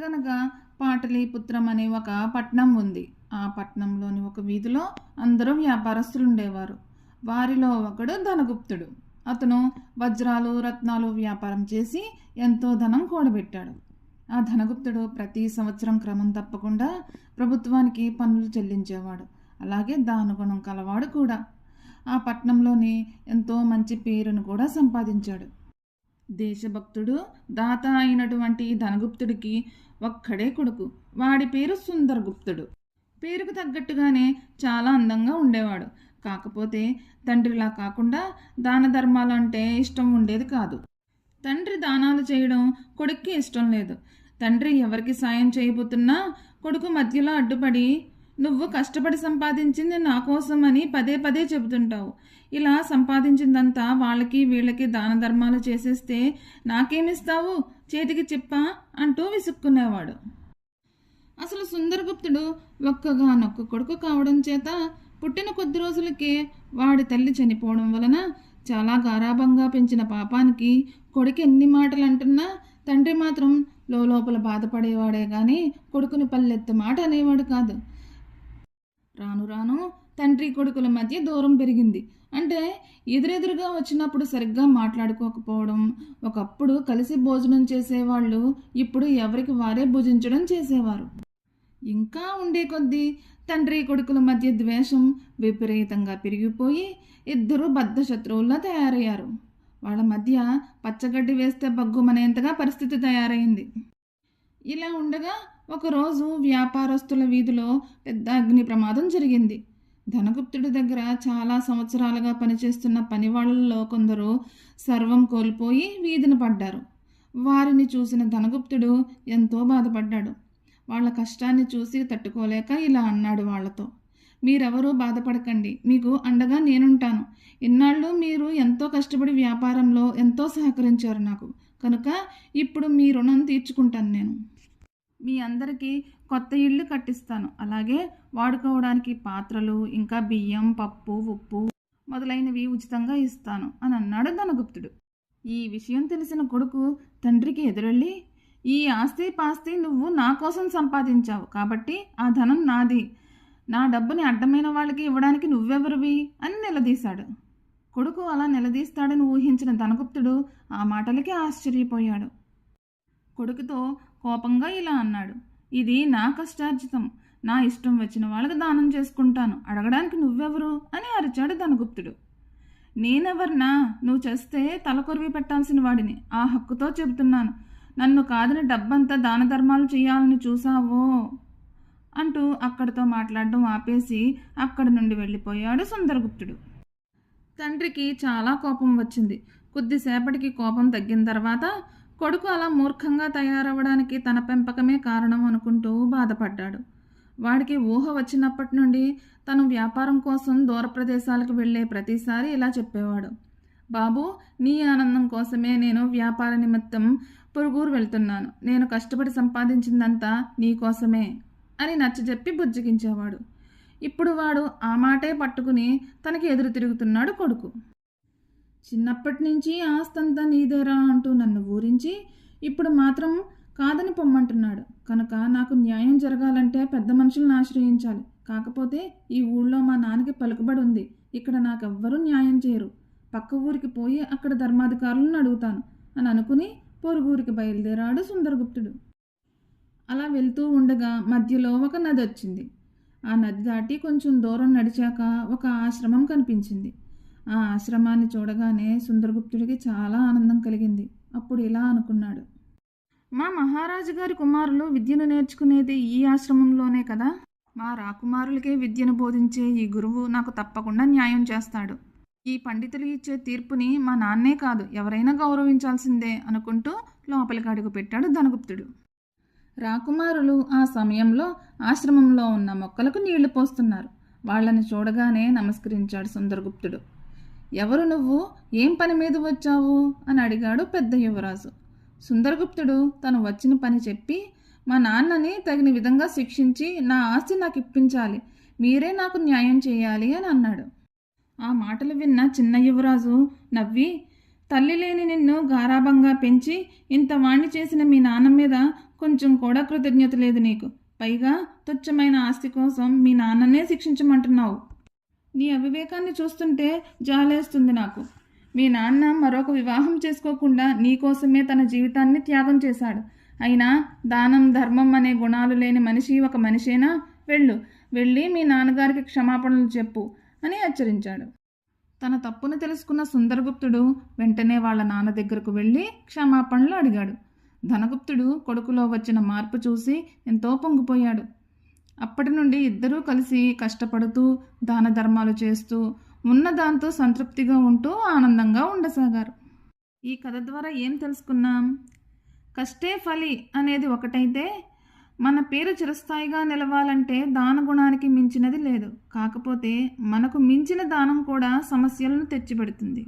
అనగనగా పాటలీపుత్రం అనే ఒక పట్నం ఉంది. ఆ పట్నంలోని ఒక వీధిలో అందరూ వ్యాపారస్తులు ఉండేవారు వారిలో ఒకడు ధనగుప్తుడు. అతను వజ్రాలు రత్నాలు వ్యాపారం చేసి ఎంతో ధనం కూడబెట్టాడు. ఆ ధనగుప్తుడు ప్రతి సంవత్సరం క్రమం తప్పకుండా ప్రభుత్వానికి పన్నులు చెల్లించేవాడు. అలాగే దానుగుణం కలవాడు కూడా. ఆ పట్నంలోని ఎంతో మంచి పేరును కూడా సంపాదించాడు. దేశభక్తుడు దాత అయినటువంటి ధనగుప్తుడికి ఒక్కడే కొడుకు. వాడి పేరు సుందరగుప్తుడు. పేరుకు తగ్గట్టుగానే చాలా అందంగా ఉండేవాడు. కాకపోతే తండ్రిలా కాకుండా దాన ధర్మాలు అంటే ఇష్టం ఉండేది కాదు. తండ్రి దానాలు చేయడం కొడుక్కి ఇష్టం లేదు. తండ్రి ఎవరికి సాయం చేయబోతున్నా కొడుకు మధ్యలో అడ్డుపడి నువ్వు కష్టపడి సంపాదించింది నా కోసం అని పదే పదే చెబుతుంటావు. ఇలా సంపాదించిందంతా వాళ్ళకి వీళ్ళకి దాన ధర్మాలు చేసేస్తే నాకేమిస్తావు? చేతికి చెప్పా అంటూ విసుక్కునేవాడు. అసలు సుందరగుప్తుడు ఒక్కగానొక్క కొడుకు కావడం చేత పుట్టిన కొద్ది రోజులకే వాడి తల్లి చనిపోవడం వలన చాలా గారాభంగా పెంచిన పాపానికి కొడుకు ఎన్ని మాటలు అంటున్నా తండ్రి మాత్రం లోపల బాధపడేవాడే కానీ కొడుకుని పల్లెత్త మాట అనేవాడు కాదు. రాను రాను తండ్రి కొడుకుల మధ్య దూరం పెరిగింది. అంటే ఎదురెదురుగా వచ్చినప్పుడు సరిగ్గా మాట్లాడుకోకపోవడం ఒకప్పుడు కలిసి భోజనం చేసేవాళ్ళు ఇప్పుడు ఎవరికి వారే భుజించడం చేసేవారు. ఇంకా ఉండే కొద్దీ తండ్రి కొడుకుల మధ్య ద్వేషం విపరీతంగా పెరిగిపోయి ఇద్దరు బద్ధ శత్రువుల్లా తయారయ్యారు. వాళ్ళ మధ్య పచ్చగడ్డి వేస్తే బగ్గుమనేంతగా పరిస్థితి తయారైంది. ఇలా ఉండగా ఒకరోజు వ్యాపారస్తుల వీధిలో పెద్ద అగ్ని ప్రమాదం జరిగింది. ధనగుప్తుడి దగ్గర చాలా సంవత్సరాలుగా పనిచేస్తున్న పనివాళ్ళలో కొందరు సర్వం కోల్పోయి వీధిన పడ్డారు. వారిని చూసిన ధనగుప్తుడు ఎంతో బాధపడ్డాడు. వాళ్ళ కష్టాన్ని చూసి తట్టుకోలేక ఇలా అన్నాడు వాళ్ళతో. మీరెవరూ బాధపడకండి. మీకు అండగా నేనుంటాను. ఇన్నాళ్ళు మీరు ఎంతో కష్టపడి వ్యాపారంలో ఎంతో సహకరించారు నాకు. కనుక ఇప్పుడు మీ రుణం తీర్చుకుంటాను నేను. మీ అందరికీ కొత్త ఇళ్ళు కట్టిస్తాను. అలాగే వాడుకోవడానికి పాత్రలు ఇంకా బియ్యం పప్పు ఉప్పు మొదలైనవి ఉచితంగా ఇస్తాను అని అన్నాడు ధనగుప్తుడు. ఈ విషయం తెలిసిన కొడుకు తండ్రికి ఎదురెళ్ళి ఈ ఆస్తి పాస్తి నువ్వు నా కోసం సంపాదించావు కాబట్టి ఆ ధనం నాది. నా డబ్బుని అడ్డమైన వాళ్ళకి ఇవ్వడానికి నువ్వెవరివి? అని నిలదీశాడు. కొడుకు అలా నిలదీస్తాడని ఊహించిన ధనగుప్తుడు ఆ మాటలకి ఆశ్చర్యపోయాడు. కొడుకుతో కోపంగా ఇలా అన్నాడు. ఇది నా కష్టార్జితం. నా ఇష్టం వచ్చిన వాళ్ళకి దానం చేసుకుంటాను. అడగడానికి నువ్వెవరు? అని అరిచాడు ధనగుప్తుడు. నేనెవర్నా? నువ్వు చేస్తే తలకొరివి పెట్టాల్సిన వాడిని. ఆ హక్కుతో చెబుతున్నాను. నన్ను కాదని డబ్బంతా దాన ధర్మాలు చేయాలని చూసావో అంటూ అక్కడితో మాట్లాడడం ఆపేసి అక్కడి నుండి వెళ్ళిపోయాడు సుందరగుప్తుడు. తండ్రికి చాలా కోపం వచ్చింది. కొద్దిసేపటికి కోపం తగ్గిన తర్వాత కొడుకు అలా మూర్ఖంగా తయారవ్వడానికి తన పెంపకమే కారణం అనుకుంటూ బాధపడ్డాడు. వాడికి ఊహ వచ్చినప్పటి నుండి తను వ్యాపారం కోసం దూర ప్రదేశాలకు వెళ్ళే ప్రతిసారి ఇలా చెప్పేవాడు. బాబు నీ ఆనందం కోసమే నేను వ్యాపార నిమిత్తం పొరుగురు వెళ్తున్నాను. నేను కష్టపడి సంపాదించిందంతా నీ కోసమే అని నచ్చజెప్పి బుజ్జగించేవాడు. ఇప్పుడు వాడు ఆ మాటే పట్టుకుని తనకి ఎదురు తిరుగుతున్నాడు కొడుకు. చిన్నప్పటి నుంచి ఆస్తంతా నీదేరా అంటూ నన్ను ఊరించి ఇప్పుడు మాత్రం కాదని పొమ్మంటున్నాడు. కనుక నాకు న్యాయం జరగాలంటే పెద్ద మనుషులను ఆశ్రయించాలి. కాకపోతే ఈ ఊళ్ళో మా నాన్నకి పలుకుబడి ఉంది. ఇక్కడ నాకెవ్వరూ న్యాయం చేయరు. పక్క ఊరికి పోయి అక్కడ ధర్మాధికారులను అడుగుతాను అని అనుకుని పొరుగురికి బయలుదేరాడు సుందరగుప్తుడు. అలా వెళ్తూ ఉండగా మధ్యలో ఒక నది వచ్చింది. ఆ నది దాటి కొంచెం దూరం నడిచాక ఒక ఆశ్రమం కనిపించింది. ఆ ఆశ్రమాన్ని చూడగానే సుందరగుప్తుడికి చాలా ఆనందం కలిగింది. అప్పుడు ఇలా అనుకున్నాడు. మా మహారాజు గారి కుమారులు విద్యను నేర్చుకునేది ఈ ఆశ్రమంలోనే కదా? మా రాకుమారులకే విద్యను బోధించే ఈ గురువు నాకు తప్పకుండా న్యాయం చేస్తాడు. ఈ పండితులు ఇచ్చే తీర్పుని మా నాన్నే కాదు ఎవరైనా గౌరవించాల్సిందే అనుకుంటూ లోపలికి అడుగు పెట్టాడు ధనగుప్తుడు. రాకుమారులు ఆ సమయంలో ఆశ్రమంలో ఉన్న మొక్కలకు నీళ్ళు పోస్తున్నారు. వాళ్ళని చూడగానే నమస్కరించాడు సుందరగుప్తుడు. ఎవరు నువ్వు? ఏం పని మీద వచ్చావు? అని అడిగాడు పెద్ద యువరాజు. సుందరగుప్తుడు తను వచ్చిన పని చెప్పి మా నాన్నని తగిన విధంగా శిక్షించి నా ఆస్తి నాకు ఇప్పించాలి. మీరే నాకు న్యాయం చేయాలి అని అన్నాడు. ఆ మాటలు విన్న చిన్న యువరాజు నవ్వి తల్లి లేని నిన్ను గారాభంగా పెంచి ఇంత వాణ్ణి చేసిన మీ నాన్న మీద కొంచెం కూడా కృతజ్ఞత లేదు నీకు. పైగా తుచ్చమైన ఆస్తి కోసం మీ నాన్ననే శిక్షించమంటున్నావు. నీ అవివేకాన్ని చూస్తుంటే జాలేస్తుంది నాకు. మీ నాన్న మరొక వివాహం చేసుకోకుండా నీకోసమే తన జీవితాన్ని త్యాగం చేశాడు. అయినా దానం ధర్మం అనే గుణాలు లేని మనిషి ఒక మనిషేనా? వెళ్ళు. వెళ్ళి మీ నాన్నగారికి క్షమాపణలు చెప్పు అని హెచ్చరించాడు. తన తప్పును తెలుసుకున్న సుందరగుప్తుడు వెంటనే వాళ్ళ నాన్న దగ్గరకు వెళ్ళి క్షమాపణలు అడిగాడు. ధనగుప్తుడు కొడుకులో వచ్చిన మార్పు చూసి ఎంతో పొంగిపోయాడు. అప్పటి నుండి ఇద్దరూ కలిసి కష్టపడుతూ దాన ధర్మాలు చేస్తూ ఉన్న దాంతో సంతృప్తిగా ఉంటూ ఆనందంగా ఉండసాగారు. ఈ కథ ద్వారా ఏం తెలుసుకున్నాం? కష్టే ఫలి అనేది ఒకటైతే మన పేరు చిరస్థాయిగా నిలవాలంటే దాన గుణానికి మించినది లేదు. కాకపోతే మనకు మించిన దానం కూడా సమస్యలను తెచ్చిపెడుతుంది.